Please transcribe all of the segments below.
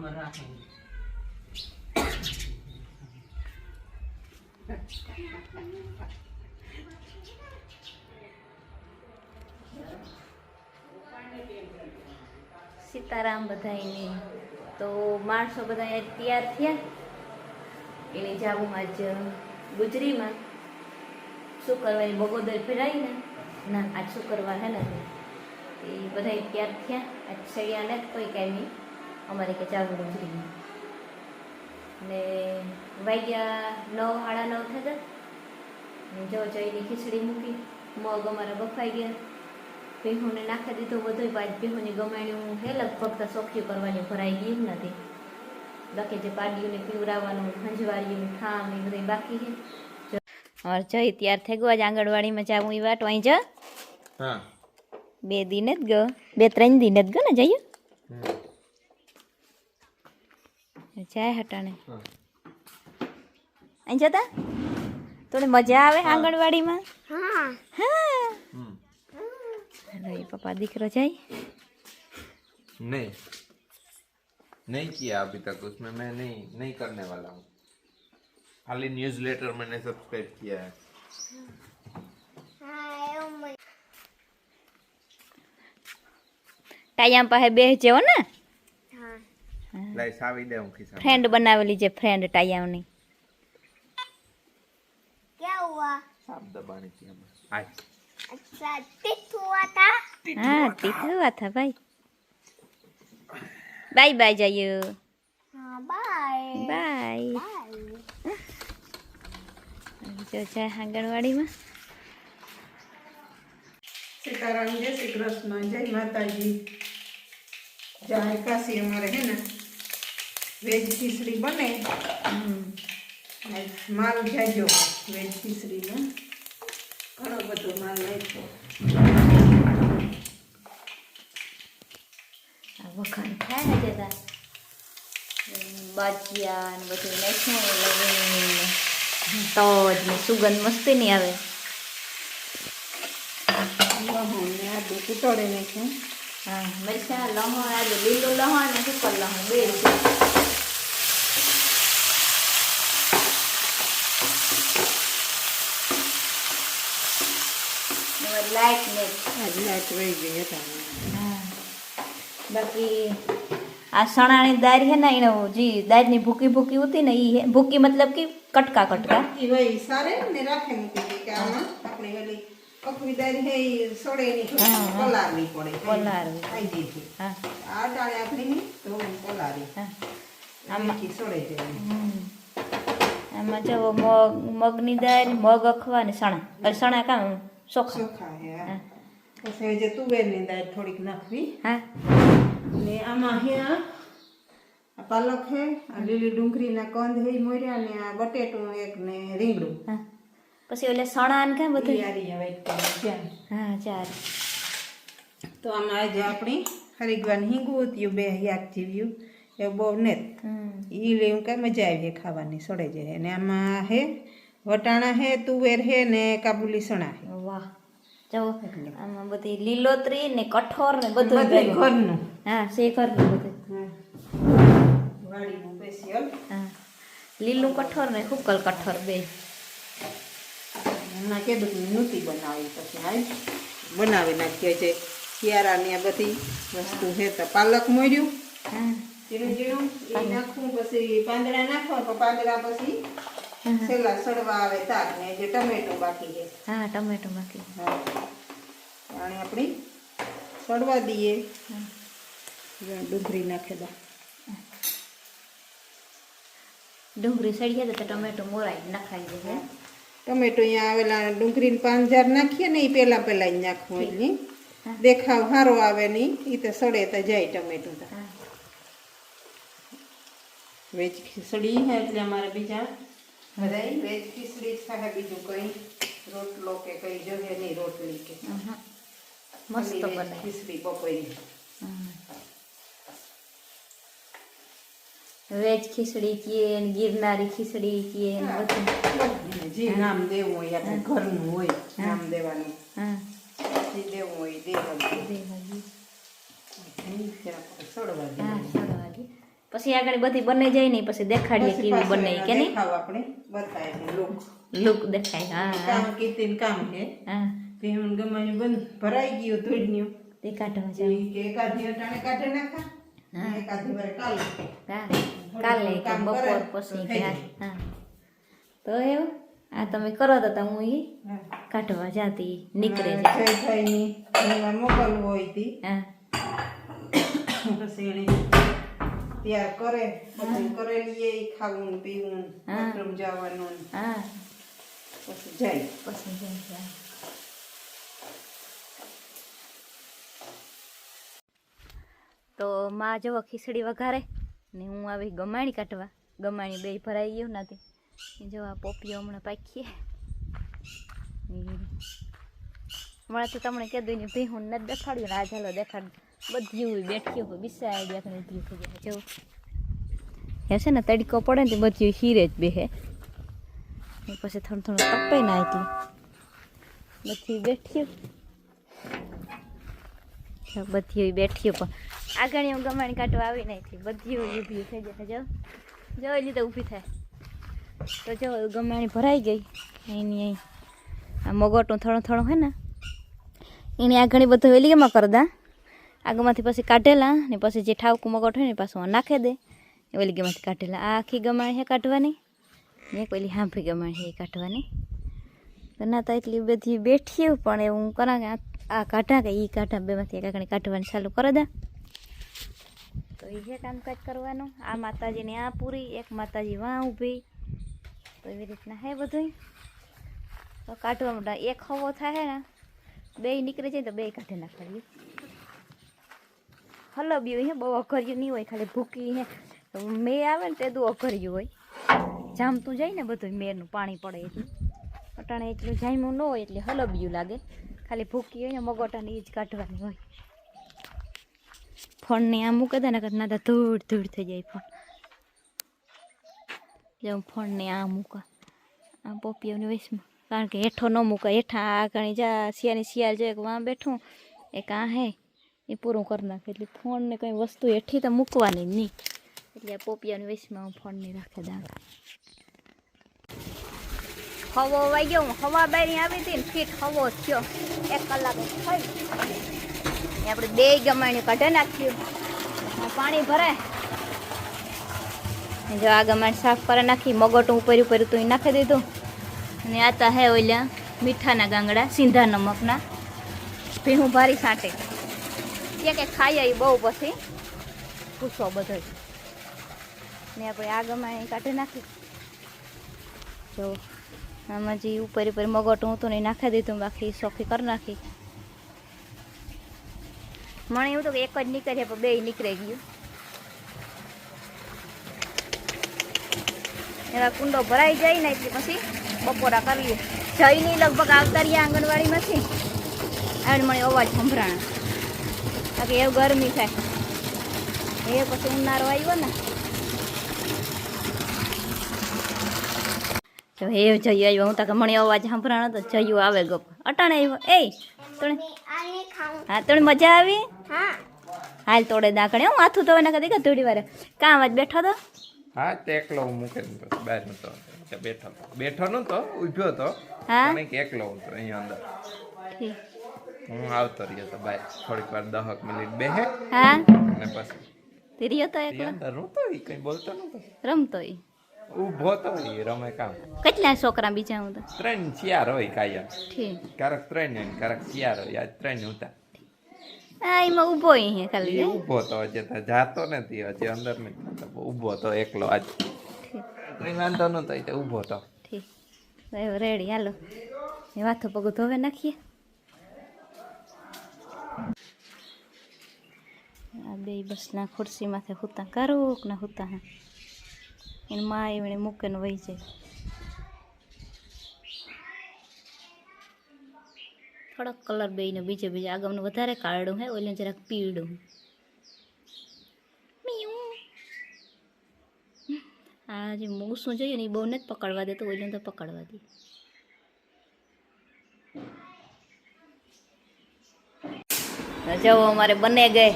આમાં રાખે સીતારામ બધાને તો માણસો બધા તૈયાર થયા. એને જાવું આજ ગુજરીમાં. શુક્રવારે બગોદર ફેરાઈને. ના, આજ શુક્રવાર હે ને. એ બધા તૈયાર થયા. આજ સળિયાને જ કોઈ કાંઈ નહીં અમારે કે જાવું ગયું. ને વાગ્યા નવ સાડા નવ થતા ને જો જઈને ખીચડી મૂકી મગ અમારા બફાઈ ગયા. ભેહુંને નાખી દીધું બધો પાંચ ભેહુંની ગમાણ્યું હે લગભગ ફક્ત સોખ્યું કરવાની ભરાઈ જ નથી. બાકી જે પાડીઓને પીવરાવવાનું હંજવારીયું ઠામ એ બધું બાકી છે. ઓર જઈ ત્યાર થઈ ગયો આજ આંગણવાડીમાં જાવું એ વાટ. અહીં જ? હા. બે દિન જ ગયો બે ત્રણ દિન જ ગયો ને જઈએ? જાય હટાણે હા. અહીં જતા થોડી મજા આવે આંગણવાડીમાં હા हम्म હાલો એ પપ્પા દીકરો જાય नहीं नहीं किया अभी तक उसमें मैं नहीं नहीं करने वाला हूँ खाली न्यूज़ लेटर मैंने सब्सक्राइब किया है ટાયામ પાસે બેસજો ને लाइस આવી દે હું ખિસ્સા ફ્રેન્ડ બનાવેલી છે ફ્રેન્ડ ટાયામની क्या हुआ સાપ દબાણી છે આમાં આજ अच्छा टिक हुआ था હા તીખું વાત હા ભાઈ બાય બાય જઈએ हाँ बाय બાય बाय જો જાય આંગણવાડીમાં સીતારામ જય શ્રી કૃષ્ણ જય માતાજી જય કાશી અમારે હે ને વેજ ખીચડી બને. માલ જાજો વેજ ખીચડીમાં ઘણો બધો માલ નાખ્યો આ વખાણ થાય ને જતા બાજિયા ને બધું નાખ્યું લવિંગ ને તજ ને સુગંધ મસ્તી નહીં આવે. લહણ ને આદુ કૂટોડે નાખ્યું. હા મરચા લહણ આદુ લીલું લહણ ને સુકર લહણ બે રીતે લાઈટ ને આજ લાઈટ વહી ગઈ હતા હા. બાકી આ સણાની દાળ હે ને એનો જી દાળની ભૂકી ભૂકી હતી ને એ ભૂકી મતલબ કે કટકા કટકા એ વહી સારે ને રાખે મૂકી દે કે આમાં આપણે ઓલી અખવીદારી હે ઈ સોડે ની હા, હા. પલાળવી પડે. પલાળવી. ખાઈ દીધી હા. આ આપણી તો પલાળી હા. આમાંથી સોડે દેવાની હમ. આમાં જો મગ મગની દાળ મગ અખવા ને સણા. સણા કામ ચોખા ચોખા હે. પછી જે તુવેરની દાળ થોડીક નાખવી. હા. ને આમાં હે પાલક હે લીલી ડુંગળીના કંદ હે મોર્યા ને આ બટેટું એક ને રીંગણું. હા. પછી ઓલે સણા ને કાં બધું? જ્યાં. હા ચાર તો આમાં આજે આપણી હરિગવાન હિંગુ ઉત્યું બે યાદ જીવ્યું એવું બહુ ને એ લેવું કાંઈ મજા આવી ખાવાની સડે જાય. અને આમાં હે વટાણા હે તુવેર હે ને કાબુલી સણા હે. વાહ. જો આમાં બધી લીલોતરી ને કઠોર ને બધું ઘરનું. હા શેખરનું બધું. વાડીનું સ્પેશિયલ હા. લીલું કઠોર ને હુકલ કઠોર બે. હમણાં કીધું કે નૂતી બનાવી પછી આજ બનાવી નાખીએ છે. શિયાળાની આ બધી વસ્તુ છે તો પાલક મોર્યું. ઝીણું ઝીણું એ નાખવું પછી પાંદડા નાખવા પાંદડા પછી છેલ્લા સડવા આવે તાક ને જે ટમેટું બાકી છે. હા ટમેટો બાકી. હા. અને આપણી સડવા દઈએ. ડુંગળી નાખી દો ડુંગળી સડી જાય તો ટમેટો મોરાઈ નખાઈ જાય. ટમેટો અહીંયા આવેલા ડુંગળીને પાંજાર નાખીએ ને એ પહેલાં પહેલાં જ નાખવું એટલે. દેખાવ સારો આવે નહીં એ તો સડે તો જાય ટમેટું તો. વેજ ખીચડી હે એટલે અમારે બીજા? બધાય વેજ ખીચડી જ બીજું કંઈ રોટલો કે કંઈ જોઈએ નહીં રોટલી કે. હા. મસ્ત બને ખીચડી બપોરી. વેજ ખીચડી કીએ ગિરનારી ખીચડી કીએ જે નામ દેવું હોય આપણે ઘરનું હોય નામ દેવાનું. હા. જે દેવું હોય દેવાનું. પછી આગળ બધી બને જાય નહીં પછી દેખાડીએ કેવી બને કે નહીં? આપણે બતાવીએ લુક લુક દેખાય હા કામ કીર્તિન કામ છે હા. હું ગમાયું બંધ ભરાઈ ગયું ધોડન્યું તે કાઢવા જાય કે એકાધી અટાણે કાઢે નાખા. કાલે. બપોર પછી હા. તો એવું આ તમે કરો તો હું. એ. કાઢવા જાતી નીકળે મોકલવું હોય તી. હા. પછી તૈયાર કરે બધું કરેલી એ ખાવું પીવું. બાથરૂમ જવાનું. હા. પછી જાય. પછી જાય. તો માં જવો ખીચડી વઘારે ને હું આવી ગમાણી કાઢવા. ગમાણી બે ભરાઈ ગયું નથી જો આ પોપીઓ હમણાં પાકીએ. હમણાં તો તમને કીધું ને ભાઈ હું નથી દેખાડ્યું આ ચાલો દેખાડ બધી બેઠી હોય બિસાઈ આઈડિયા કરીને ઊભી થઈ ગયા જવું હે છે ને તડકો પડે ને તે બધી હીરે જ બેહે. પછી થોડું થોડું કપાઈ ના એટલી બધી બેઠી બધી બેઠી પણ આગળ હું ગમાણી કાંટો આવી નહીં બધી ઊભી થઈ જાય. જો જો એ લીધે ઊભી થાય. તો જો ગમાણી ભરાઈ ગઈ. એની અહીં આ મગોટું થોડું થોડું હોય ને, એને આ ઘણી બધું વેલીમાં કરી દા. આગળમાંથી પછી કાઢેલા ને પછી જે ઠાવકું મગોટ હોય ને પાછું નાખી દે. એ વેલીગીમાંથી કાઢેલા. આ આખી ગમાણી હે કાઢવાની? ને પેલી હાંભી ગમાણી હે કાઢવાની. ના તો એટલી બધી બેઠી પણ એવું કરા આ કાઢા કે એ કાઢા, બેમાંથી એક આગળ કાઢવાની ચાલુ કરી દે. તો એ છે કામકાજ કરવાનું. આ માતાજીની આ પૂરી, એક માતાજી વાં ઊભી. તો એવી રીતના હે બધું તો કાઢવા માટે એક હવો થાય ને, બે નીકળી જાય તો બે કાઢી નાખવી હલબ્યું હે, બહુ અઘર્યું નહીં હોય, ખાલી ભૂકી હે. મે આવે ને તે દુ અઘર્યું હોય. જામતું જાય ને બધું મેરનું પાણી પડે એટલું. અટાણે એટલું જામ્યું ન હોય એટલે હલબ્યું લાગે. ખાલી ભૂકી હોય ને, મગોટાની એ જ કાઢવાની હોય. ફોનને આમ મૂકે ને કે ના ધૂળ ધૂળ થઈ જાય ફોન. એટલે હું ફોનને આ મૂકા. આ પોપીઓની વેસમાં કારણ કે હેઠો ન મૂકાય, હેઠા આ ઘણી જા શિયાની શિયાળ જોઈએ કે વાં બેઠું, એ કાં હે? એ પૂરું કરી નાખે. એટલે ફોનને કંઈ વસ્તુ હેઠી તો મૂકવાની જ નહીં. એટલે આ પોપિયાની વેસમાં હું ફોનની રાખે દાખલા હવો વાગ્યો ગયો હું હવા બારી આવી હતી ને ફીટ હવો થયો. એક કલાક થઈ ને આપણે બે ગમાણી કાઢી નાખ્યું. પાણી ભરાય. જો આ ગમાણ સાફ કરી નાખી મગોટું ઉપર ઉપર તો નાખી દીધું. અને આ તો હે ઓલ્યા મીઠાના ગાંગડા સિંધા નમકના ભીહું ભારી સાંટે. કે કે ખાઈએ એ બહુ પછી. પૂછો બધો. ને આપણે આ ગમાણી કાઢી નાખી. જો આમાં જે ઉપર ઉપર મગોટું હતું ને નાખી દીધું, બાકી સોખી કરી નાખી. મને એવું તો એક જ નીકળે પણ બે નીકળી ગયું. એવા કુંડો ભરાઈ જાય ને એટલે પછી બપોરા કરીએ જઈને લગભગ આવતા રહ્યા આંગણવાડીમાંથી અને મને અવાજ સંભળાણા. બાકી એવું ગરમી થાય. એ પછી ઉનાળો આવ્યો ને. જો એ જઈ આવ્યો. હું તાકે મને અવાજ સંભળાણો તો જયું આવે ગપ. અટાણે આવ્યો. એ તને હા તને મજા આવી? હા. હાલ તોડે દાખણે હું માથું તો એના કદી થોડી વાર. કામ જ બેઠો તો? હા તે એકલો હું મૂકે બહાર નતો. બેઠો બેઠો નતો ઉભ્યો તો હા? એકલો હતો અહીંયા અંદર. હું આવતો રહ્યો તો બાય થોડીક વાર દહક મિનિટ બેહે. હા? અને પછી તે રહ્યો તો એકલો? રમતો એ કઈ બોલતો નતો. રમતો ઈ? ઊભો તો એ રમે કામ. કેટલા છોકરા બીજા હું તો? ત્રણ ચાર હોય કાયમ. ઠીક. ક્યારેક ત્રણ હોય ને ક્યારેક ચાર હોય આજ ત્રણ હતા. હા એમાં ઊભો અહીં એ ખાલી ઊભો તો હજી તો જાતો નથી હજી અંદર નથી જતો. ઊભો તો એકલો આજ. ઠીક. કઈ વાંધો નતો એ તો ઊભો તો. ઠીક. હવે રેડી હાલો. એ વાથો પગું ધોવે નાખીએ. આ બે બસના ખુરશી માથે હુતા કારુક ના હુતા હા. એને માં એમણે મૂકીને વહી જાય. થોડોક કલર બેને બીજે બીજે. આગળનું વધારે કાળું હે ઓલે જરાક પીળું. આ જે મૂસું જોઈએ ને એ બહુ નથી પકડવા દેતો ઓલે તો પકડવા દે. તો જવો અમારે બને ગઈ.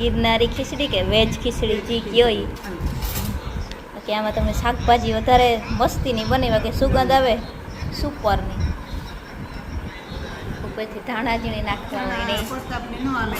ગિરનારી ખીચડી કે વેજ ખીચડી જે કયો કે આમાં તમને શાકભાજી વધારે મસ્તીની બને કે સુગંધ આવે સુપરની. ઉપરથી ધાણા ઝીણી નાખવા ને. ન ન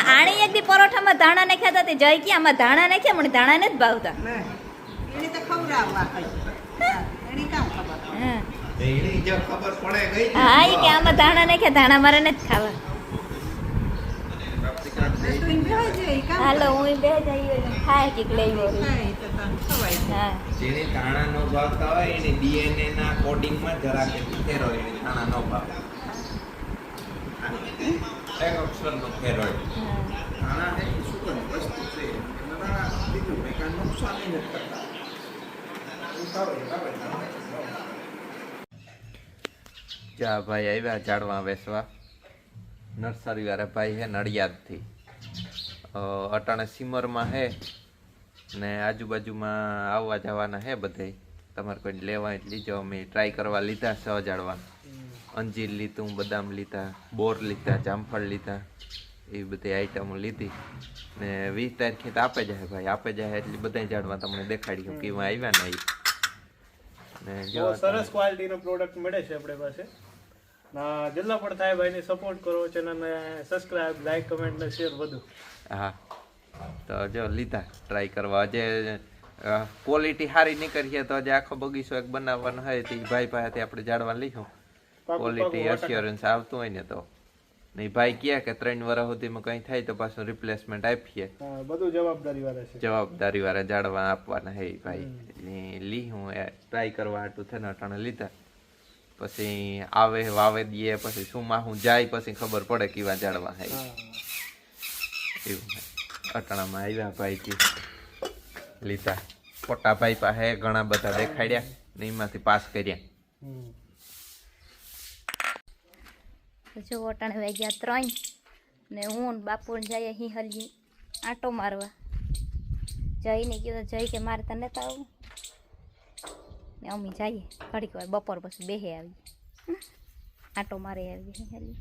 આણી એક દી પરોઠામાં ધાણા નાખ્યા હતા તે જઈ ગયા આમાં ધાણા નાખ્યા મને ધાણા જ ભાવતા. એને તો ખવડાવવા કઈ હા, એને કામ ખબર હા એ જો ખબર ને, કે આમાં ધાણા ધાણા મારે નથી ખાવા. હાલો હું બે જઈએ ખાય કીક લઈ હા. જેને ધાણા નો ભાવતા હોય એને ડીએનએ ના ફેર હોય એને ધાણા નો ભાવે એક અક્ષરનો ફેર હોય ધાણા એ સુગંધ વસ્તુ છે. ધાણા બીજું કંઈ કાંઈ નુકસાન નથી કરતા જા ભાઈ આવ્યા ઝાડવા બેસવા. નર્સરી વાળા ભાઈ હે નડિયાદથી. અટાણે સિમરમાં હે ને આજુબાજુમાં આવવા જવાના હે બધે. તમારે કોઈ લેવા તો લીજો. અમે ટ્રાય કરવા લીધા સ ઝાડવા અંજીર લીધું બદામ લીધા બોર લીધા જામફળ લીધા. એ બધી આઈટમો લીધી. ને વીસ તારીખે તો આપે જાય ભાઈ. આપે જાય એટલે બધા ઝાડવા તમને દેખાડી કેવા આવ્યા ને એ સરસ ક્વોલિટીનો પ્રોડક્ટ મળે છે આપણે પાસે. જેટલા પણ થાય ભાઈને સપોર્ટ કરો ચેનલને સબસ્ક્રાઇબ લાઈક કમેન્ટ ને શેર બધું. હા તો જો લીધા ટ્રાય કરવા. જે ક્વોલિટી સારી નીકળીએ તો આજે આખો બગીચો એક બનાવવાનો હોય તે ભાઈ પાસેથી આપણે જાળવા લઈશું. ક્વોલિટી અશ્યોરન્સ આવતું હોય ને તો. નહીં ભાઈ ક્યાં કે ત્રણ વર્ષ સુધીમાં કંઈ થાય તો પાછું રિપ્લેસમેન્ટ આપીએ. બધું જવાબદારી વાળા છે. જવાબદારી વાળા જાળવા આપવાના હે ભાઈ. લી હું ટ્રાય કરવા હાટું થઈને અટાણે લીધા. પછી આવે વાવે દઈએ પછી શું માહું જાય પછી ખબર પડે કેવા જાળવા હે. એવું અટાણામાં આવ્યા ભાઈથી લીધા. પોટા ભાઈ પાસે ઘણા બધા દેખાડ્યા ને એમાંથી પાસ કર્યા. જો ઓટાણે વાગ્યા ત્રણ ને હું બાપુ ને જઈએ હિહલી આંટો મારવા. જઈને કીધું જઈ કે મારે તને તો આવું ને અમે જઈએ. ઘડીક વાર બપોર પછી બેહે આવી આટો મારે આવી